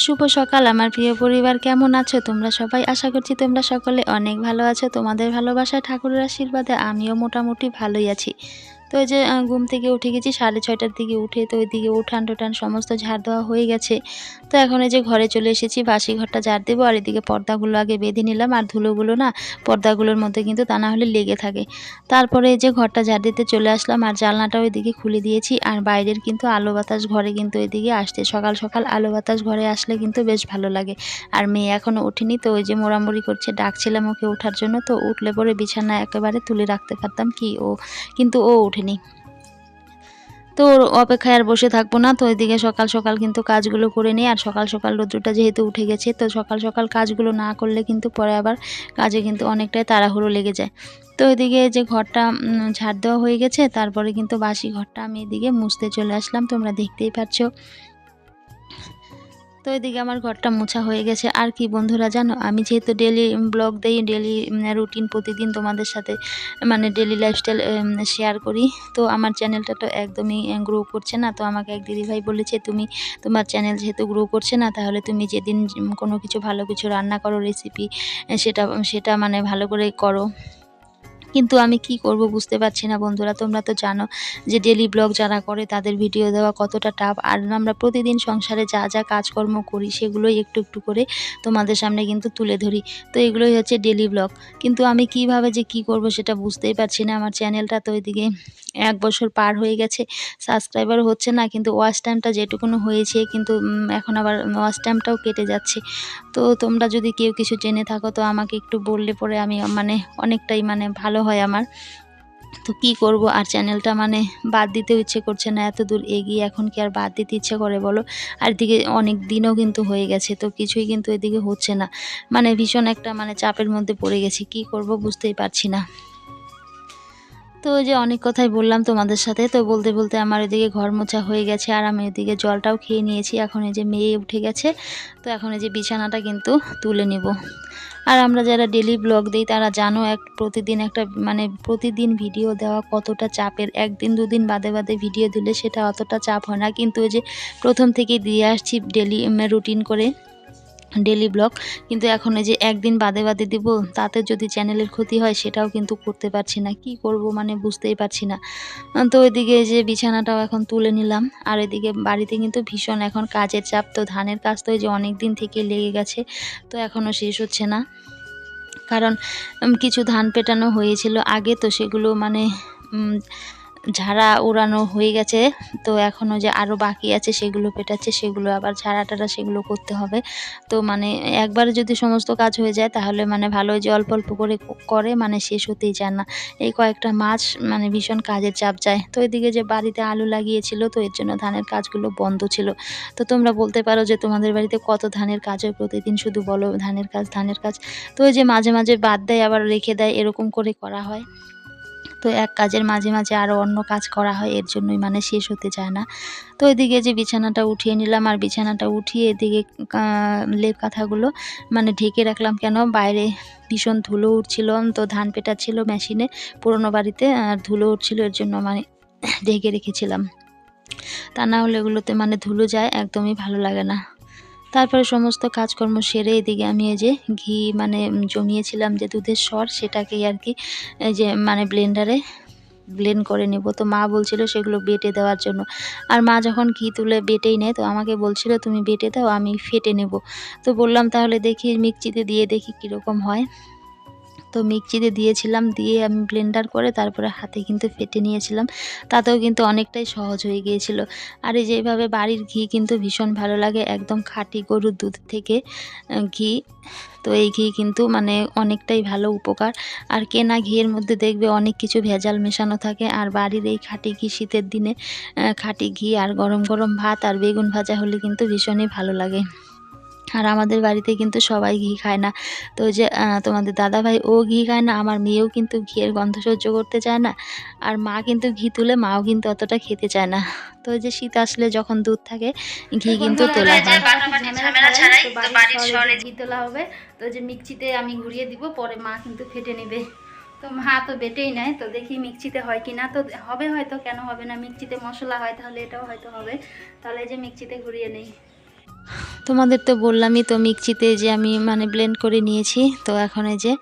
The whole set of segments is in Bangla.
শুভ সকাল, আমার প্রিয় পরিবার। কেমন আছো তোমরা সবাই? আশা করছি তোমরা সকলে অনেক ভালো আছো। তোমাদের ভালোবাসা ঠাকুরের আশীর্বাদে আমিও মোটামুটি ভালোই আছি। তো ওই যে ঘুম থেকে উঠে গেছি, সাড়ে ছয়টার দিকে উঠে তো ওইদিকে উঠান টুটান সমস্ত ঝাড় দেওয়া হয়ে গেছে। তো এখন এই যে ঘরে চলে এসেছি, বাসি ঘরটা ঝাড় দেবো আর এদিকে পর্দাগুলো আগে বেঁধে নিলাম আর ধুলোগুলো না পর্দাগুলোর মধ্যে কিন্তু তা না হলে লেগে থাকে। তারপরে এই যে ঘরটা ঝাড় দিতে চলে আসলাম আর জানলাটা ওইদিকে খুলে দিয়েছি আর বাইরের কিন্তু আলো বাতাস ঘরে কিন্তু এদিকে আসছে। সকাল সকাল আলো বাতাস ঘরে আসলে কিন্তু বেশ ভালো লাগে। আর মেয়ে এখনও ওঠেনি তো ওই যে মোড়ামুড়ি করছে, ডাকছিলাম ওকে ওঠার জন্য তো উঠলে পরে বিছানা একেবারে তুলে রাখতে পারতাম কি ও, কিন্তু ও ওঠেনি তো ওর অপেক্ষায় আর বসে থাকব না। তো এদিকে সকাল সকাল কিন্তু কাজগুলো করে নিই। আর সকাল সকাল রোদ্রটা যেহেতু উঠে গেছে, তো সকাল সকাল কাজগুলো না করলে কিন্তু পরে আবার কাজে কিন্তু অনেকটাই তাড়াহুড়ো লেগে যায়। তো এদিকে যে ঘরটা ঝাড় দেওয়া হয়ে গেছে, তারপরে কিন্তু বাসি ঘরটা আমি এদিকে মুছতে চলে আসলাম। তোমরা দেখতেই পাচ্ছ। তো এদিকে আমার ঘরটা মোছা হয়ে গেছে। আর কি বন্ধুরা জানো, আমি যেহেতু ডেলি ব্লগ দিই ডেলি রুটিন প্রতিদিন তোমাদের সাথে মানে ডেলি লাইফস্টাইল শেয়ার করি। তো আমার চ্যানেলটা তো একদমই গ্রো করছে না। তো আমাকে এক দিদিভাই বলেছে, তুমি তোমার চ্যানেল যেহেতু গ্রো করছে না, তাহলে তুমি যেদিন কোনো কিছু ভালো কিছু রান্না করো রেসিপি সেটা সেটা মানে ভালো করে করো। কিন্তু আমি কি করব বুঝতে পারছি না বন্ধুরা, তোমরা তো জানো যে ডেলি ব্লগ যারা করে তাদের ভিডিও দেওয়া কতটা টাফ আর আমরা প্রতিদিন সংসারে যা যা কাজকর্ম করি সেগুলোই একটু একটু করে তোমাদের সামনে কিন্তু তুলে ধরি। তো এগুলোই হচ্ছে ডেলি ব্লগ কিন্তু আমি কীভাবে যে কি করব সেটা বুঝতেই পারছি না, আমার চ্যানেলটা তো ওইদিকে এক বছর পার হয়ে গেছে সাবস্ক্রাইবার হচ্ছে না, কিন্তু ওয়াচ টাইমটা যেটুকুনো হয়েছে, কিন্তু এখন আবার ওয়াচ টাইমটাও কেটে যাচ্ছে। তো তোমরা যদি কেউ কিছু জেনে থাকো, তো আমাকে একটু বললে পরে আমি মানে অনেকটাই মানে ভালো হয় আমার। তো কি করব? আর চ্যানেলটা মানে বাদ দিতে ইচ্ছে করছে না, এত দূর এগিয়ে এখন কি আর বাদ দিতে ইচ্ছে করে বলো? আর এদিকে অনেক দিনও কিন্তু হয়ে গেছে, তো কিছুই কিন্তু এদিকে হচ্ছে না। মানে ভীষণ একটা মানে চাপের মধ্যে পড়ে গেছি, কি করব বুঝতেই পারছি না। তো ওই যে অনেক কথাই বললাম তোমাদের সাথে। তো বলতে বলতে আমার এদিকে ঘর মোছা হয়ে গেছে আর আমি এদিকে জলটাও খেয়ে নিয়েছি। এখন এই যে মেয়ে উঠে গেছে, তো এখন এই যে বিছানাটা কিন্তু তুলে নিব। আর আমরা যারা ডেলি ব্লগ দিই, তারা জানো এক প্রতিদিন একটা মানে প্রতিদিন ভিডিও দেওয়া কতটা চাপের। একদিন, দুদিন বাদে বাদে ভিডিও দিলে সেটা অতটা চাপ হয় না। কিন্তু ওই যে প্রথম থেকেই দিয়ে আসছি ডেলি রুটিন করে। Daily vlog. কিন্তু এখন যে একদিন বাদে বাদে দিব, তাতে যদি চ্যানেলের ক্ষতি হয় সেটাও কিন্তু করতে পারছি না। কি করব মানে বুঝতেই পারছি না। তো ওইদিকে যে বিছানাটাও এখন তুলে নিলাম। আর এদিকে বাড়িতে কিন্তু ভীষণ এখন কাজের চাপ, তো ধানের কাজ তো যে অনেক দিন থেকে লেগে গেছে, তো এখনও শেষ হচ্ছে না। কারণ কিছু ধান পেটানো হয়েছিল আগে, তো সেগুলো মানে ঝাড়া উড়ানো হয়ে গেছে, তো এখনও যে আরও বাকি আছে সেগুলো পেটাচ্ছে, সেগুলো আবার ঝাড়া টাড়া সেগুলো করতে হবে। তো মানে একবারে যদি সমস্ত কাজ হয়ে যায়, তাহলে মানে ভালো যে অল্প অল্প করে করে মানে শেষ হতেই চায় না। এই কয়েকটা মাছ মানে ভীষণ কাজের চাপ যায়। তো এদিকে যে বাড়িতে আলু লাগিয়েছিল, তো এর জন্য ধানের কাজগুলো বন্ধ ছিল। তো তোমরা বলতে পারো যে তোমাদের বাড়িতে কত ধানের কাজ হয় প্রতিদিন? শুধু বলো ধানের কাজ ধানের কাজ। তো ওই যে মাঝে মাঝে বাদ দেয়, আবার রেখে দেয়, এরকম করে করা হয়। তো এক কাজের মাঝে মাঝে আরও অন্য কাজ করা হয়, এর জন্যই মানে শেষ হতে চায় না। তো এদিকে যে বিছানাটা উঠিয়ে নিলাম আর বিছানাটা উঠিয়ে এদিকে লেপ কাঁথাগুলো মানে ঢেকে রাখলাম কেন? বাইরে ভীষণ ধুলো উঠছিল, তো ধান পেটা ছিল মেশিনে, পুরোনো বাড়িতে, আর ধুলো উঠছিল, এর জন্য মানে ঢেকে রেখেছিলাম। তা না হলে এগুলোতে মানে ধুলো যায়, একদমই ভালো লাগে না। তারপরে সমস্ত কাজকর্ম সেরে এদিকে আমি এই যে ঘি মানে জমিয়েছিলাম যে দুধের সর, সেটাকেই আর কি যে মানে ব্লেন্ডারে ব্লেন্ড করে নেব। তো মা বলছিল সেগুলো বেটে দেওয়ার জন্য। আর মা যখন ঘি তুলে বেটেই নেয়, তো আমাকে বলছিল, তুমি বেটে দাও, আমি ফেটে নেব। তো বললাম, তাহলে দেখি মিক্সিতে দিয়ে দেখি কীরকম হয়। তো মিক্সিতে দিয়েছিলাম, দিয়ে আমি ব্লেন্ডার করে তারপরে হাতে কিন্তু ফেটে নিয়েছিলাম। তাতেও কিন্তু অনেকটাই সহজ হয়ে গিয়েছিল। আর এই যেভাবে বাড়ির ঘি কিন্তু ভীষণ ভালো লাগে, একদম খাঁটি গরুর দুধ থেকে ঘি। তো এই ঘি কিন্তু মানে অনেকটাই ভালো উপকার। আর কেনা ঘিয়ের মধ্যে দেখবে অনেক কিছু ভেজাল মেশানো থাকে। আর বাড়ির এই খাঁটি ঘি শীতের দিনে খাঁটি ঘি আর গরম গরম ভাত আর বেগুন ভাজা হলে কিন্তু ভীষণই ভালো লাগে। আর আমাদের বাড়িতে কিন্তু সবাই ঘি খায় না। তো ওই যে তোমাদের দাদা ভাই ও ঘি খায় না আমার মেয়েও কিন্তু ঘিয়ের গন্ধ সহ্য করতে চায় না আর মা কিন্তু ঘি তুলে মাও কিন্তু অতটা খেতে চায় না। তো ওই যে শীত আসলে যখন দুধ থাকে ঘি কিন্তু তোলা হয়। তো ঘি তোলা হবে। তো যে মিক্সিতে আমি ঘুরিয়ে দিব পরে মা কিন্তু ফেটে নেবে। তো মা তো বেটেই নেয় তো দেখি মিক্সিতে হয় কি না তো হবে হয়তো কেন হবে না? মিক্সিতে মশলা হয় তাহলে এটাও হয়তো হবে। তাহলে এই যে মিক্সিতে ঘুরিয়ে নেই। তোমাদের তো বললামই তো মিক্সিতে যে আমি মানে ব্লেন্ড করে নিয়েছি, তো এখন এই যে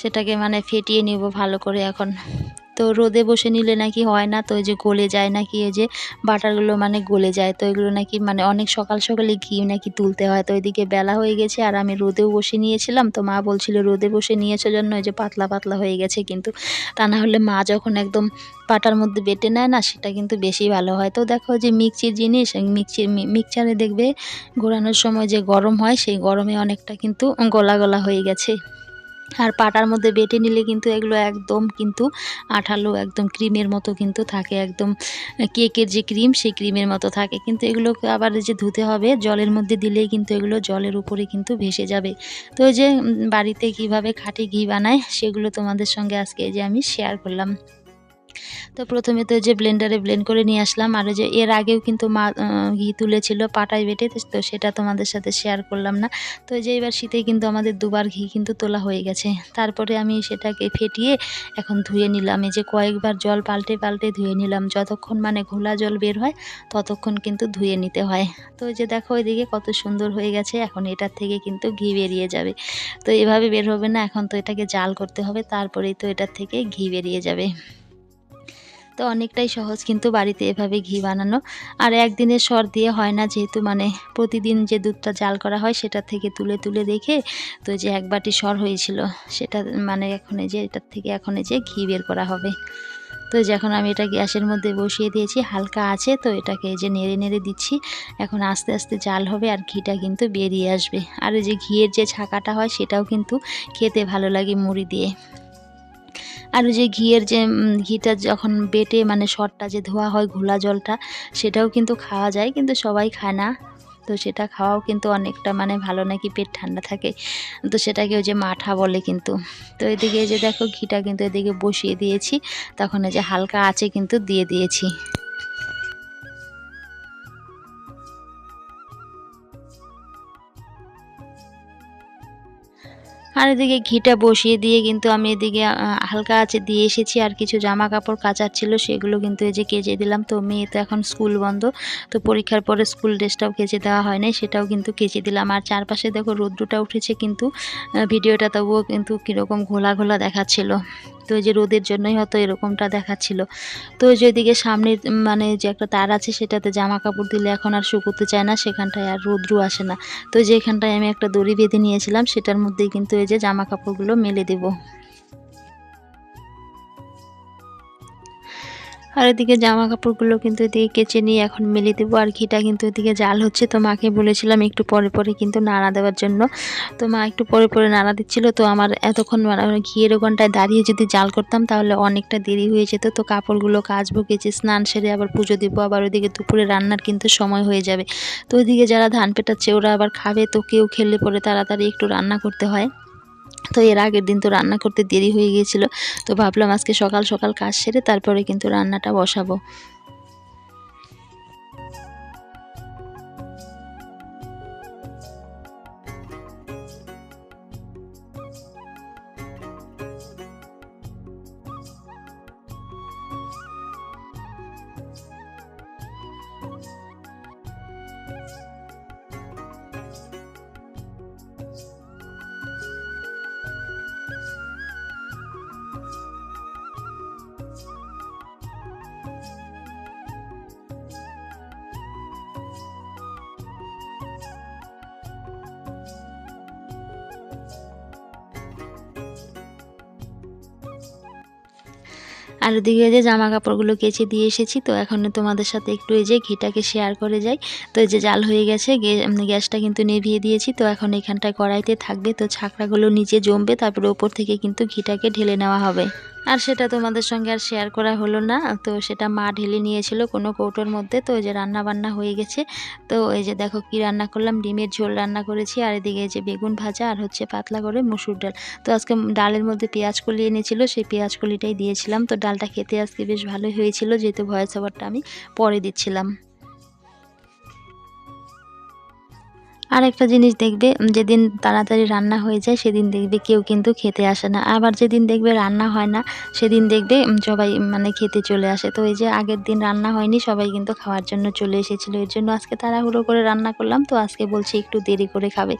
সেটাকে মানে ফেটিয়ে নিব ভালো করে এখন। তো রোদে বসে নিলে নাকি হয় না? তো ওই যে গলে যায় নাকি? ওই যে বাটারগুলো মানে গলে যায়। তো এগুলো নাকি মানে অনেক সকাল সকালে ঘি নাকি তুলতে হয়। তো ওইদিকে বেলা হয়ে গেছে আর আমি রোদেও বসে নিয়েছিলাম। তো মা বলছিল, রোদে বসে নিয়েছো জন্য ওই যে পাতলা পাতলা হয়ে গেছে কিন্তু। তা না হলে মা যখন একদম পাটার মধ্যে বেটে নেয় না, সেটা কিন্তু বেশি ভালো হয়। তো দেখো যে মিক্সির জিনিস, মিক্সির মিক্সারে দেখবে ঘোরানোর সময় যে গরম হয়, সেই গরমে অনেকটা কিন্তু গলা গলা হয়ে গেছে। আর পাটার মধ্যে বেটে নিলে কিন্তু এগুলো একদম কিন্তু আঠালো, একদম ক্রিমের মতো কিন্তু থাকে, একদম কেকের যে ক্রিম, সেই ক্রিমের মতো থাকে। কিন্তু এগুলোকে আবার যে ধুতে হবে, জলের মধ্যে দিলেই কিন্তু এগুলো জলের উপরে কিন্তু ভেসে যাবে। তো যে বাড়িতে কীভাবে খাটি ঘি বানায়, সেগুলো তোমাদের সঙ্গে আজকে যে আমি শেয়ার করলাম। তো প্রথমে তো যে ব্লেন্ডারে ব্লেন্ড করে নিয়ে আসলাম, আর যে এর আগেও কিন্তু মা ঘি তুলেছিল পাটায় বেটে, তো সেটা তোমাদের সাথে শেয়ার করলাম না। তো যে এবার শীতে কিন্তু আমাদের দুবার ঘি কিন্তু তোলা হয়ে গেছে। তারপরে আমি সেটাকে ফেটিয়ে এখন ধুয়ে নিলাম। এই যে কয়েকবার জল পাল্টে পাল্টে ধুয়ে নিলাম। যতক্ষণ মানে ঘোলা জল বের হয়, ততক্ষণ কিন্তু ধুয়ে নিতে হয়। তো যে দেখো ওইদিকে কত সুন্দর হয়ে গেছে। এখন এটার থেকে কিন্তু ঘি বেরিয়ে যাবে। তো এভাবে বের হবে না। এখন তো এটাকে জাল করতে হবে। তারপরেই তো এটার থেকে ঘি বেরিয়ে যাবে। তো অনেকটাই সহজ কিন্তু বাড়িতে এভাবে ঘি বানানো। আর একদিনের সর দিয়ে হয় না যেহেতু মানে প্রতিদিন যে দুধটা জাল করা হয় সেটা থেকে তুলে তুলে দেখে তো যে এক বাটি সর হয়েছিল সেটা মানে এখন যে এটার থেকে এখন যে ঘি বের করা হবে। তো যখন আমি এটা গ্যাসের মধ্যে বসিয়ে দিয়েছি, হালকা আছে তো এটাকে যে নেড়ে নেড়ে দিচ্ছি। এখন আস্তে আস্তে জাল হবে আর ঘিটা কিন্তু বেরিয়ে আসবে। আর এই যে ঘিয়ের যে ছাকাটা হয় সেটাও কিন্তু খেতে ভালো লাগে মুড়ি দিয়ে। আর ওই যে ঘিয়ের যে ঘিটা যখন বেটে মানে সরটা যে ধোয়া হয় ঘোলা জলটা, সেটাও কিন্তু খাওয়া যায়, কিন্তু সবাই খায় না। তো সেটা খাওয়াও কিন্তু অনেকটা মানে ভালো নাকি পেট ঠান্ডা থাকে। তো সেটাকে ওই যে মাঠা বলে কিন্তু। তো এদিকে যে দেখো ঘিটা কিন্তু এদিকে বসিয়ে দিয়েছি, তখন এই যে হালকা আছে কিন্তু দিয়ে দিয়েছি। আর এদিকে ঘিটা বসিয়ে দিয়ে কিন্তু আমি এদিকে হালকা আছে দিয়ে এসেছি। আর কিছু জামা কাপড় কাচার ছিল, সেগুলো কিন্তু এই যে কেচে দিলাম। তো মেয়ে তো এখন স্কুল বন্ধ, তো পরীক্ষার পরে স্কুল ড্রেসটাও কেচে দেওয়া হয় নাই, সেটাও কিন্তু কেচে দিলাম। আর চারপাশে দেখো রোদ্রুটা উঠেছে কিন্তু ভিডিওটা তবুও কিন্তু কীরকম ঘোলা ঘোলা দেখাচ্ছিল। তো ওই যে রোদের জন্যই হয়তো এরকমটা দেখাচ্ছিল। তো যে ওইদিকে সামনে মানে যে একটা তার আছে সেটাতে জামা কাপড় দিলে এখন আর শুকোতে চায় না, সেখানটায় আর রোদ্রু আসে না। তো যে এখানটায় আমি একটা দড়ি বেঁধে নিয়েছিলাম, সেটার মধ্যেই কিন্তু এই যে জামা কাপড়গুলো মেলে দেবো। আর এদিকে জামা কাপড়গুলো কিন্তু এদিকে কেচে নিয়ে এখন মেলে দেবো, আর ঘিটা কিন্তু এদিকে জাল হচ্ছে। তো মাকে বলেছিলাম একটু পরে পরে কিন্তু নাড়া দেওয়ার জন্য। তো মা একটু পরে পরে নাড়া দিচ্ছিল। তো আমার এতক্ষণ মানে ঘিয়ের ওখানটায় দাঁড়িয়ে যদি জাল করতাম, তাহলে অনেকটা দেরি হয়ে যেত। তো কাপড়গুলো কাচবো, কেচে স্নান সেরে আবার পুজো দেবো। আবার ওইদিকে দুপুরে রান্নার কিন্তু সময় হয়ে যাবে। তো ওইদিকে যারা ধান পেটাচ্ছে, ওরা আবার খাবে। তো কেউ খেলে পরে তাড়াতাড়ি একটু রান্না করতে হয়। তো এর আগের দিন তো রান্না করতে দেরি হয়ে গিয়েছিল। তো ভাবলাম আজকে সকাল সকাল কাজ সেরে তারপরে কিন্তু রান্নাটা বসাবো। আর ওদিকে যে জামা কাপড়গুলো কেচে দিয়ে এসেছি, তো এখন তোমাদের সাথে একটু এই যে ঘিটাকে শেয়ার করে যাই। তো এই যে জাল হয়ে গেছে গ্যাসটা কিন্তু নেভিয়ে দিয়েছি, তো এখন এখানটায় কড়াইতে থাকবে, তো ছাকড়াগুলো নিচে জমবে, তারপরে ওপর থেকে কিন্তু ঘিটাকে ঢেলে নেওয়া হবে। আর সেটা তোমাদের সঙ্গে আর শেয়ার করা হলো না। তো সেটা মা ঢেলে নিয়েছিল কোনো কৌটোর মধ্যে। তো ওই যে রান্না বান্না হয়ে গেছে। তো এই যে দেখো কি রান্না করলাম। ডিমের ঝোল রান্না করেছি। আর এদিকে এই যে বেগুন ভাজা আর হচ্ছে পাতলা করে মুসুর ডাল। তো আজকে ডালের মধ্যে পেঁয়াজ কলি এনেছিল। সেই পেঁয়াজ কলিটাই দিয়েছিলাম। তো ডালটা খেতে আজকে বেশ ভালোই হয়েছিল। যেহেতু ভয়েস ওভারটা আমি পরে দিচ্ছিলাম। আর একটা জিনিস দেখবে যেদিন তাড়াতাড়ি রান্না হয়ে যায়, সেদিন দেখবে কেউ কিন্তু খেতে আসে না। আবার যেদিন দেখবে রান্না হয় না, সেদিন দেখবে সবাই মানে খেতে চলে আসে। তো এই যে আগের দিন রান্না হয়নি, সবাই কিন্তু খাওয়ার জন্য চলে এসেছিল। এর জন্য আজকে তাড়াহুড়ো করে রান্না করলাম। তো আজকে বলছি একটু দেরি করে খাবে।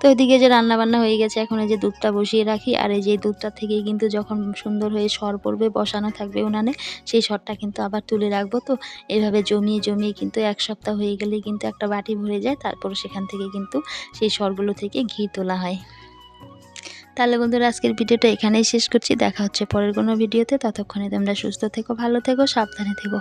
তো এদিকে যে রান্না বান্না হয়ে গেছে, এখন এই যে দুধটা বসিয়ে রাখি। আর এই যে দুধটা থেকেই কিন্তু যখন সুন্দর হয়ে সর পড়বে, বসানো থাকবে উনানে, সেই সরটা কিন্তু আবার তুলে রাখব। তো এভাবে জমিয়ে জমিয়ে কিন্তু এক সপ্তাহ হয়ে গেলেই কিন্তু একটা বাটি ভরে যায়। তারপর সেখান থেকে কিন্তু সেই সরগুলো থেকে ঘি তোলা হয়। তাহলে বন্ধুরা, আজকের ভিডিওটা এখানেই শেষ করছি। দেখা হচ্ছে পরের কোনো ভিডিওতে। ততক্ষণে তোমরা সুস্থ থেকো, ভালো থেকো, সাবধানে থেকো।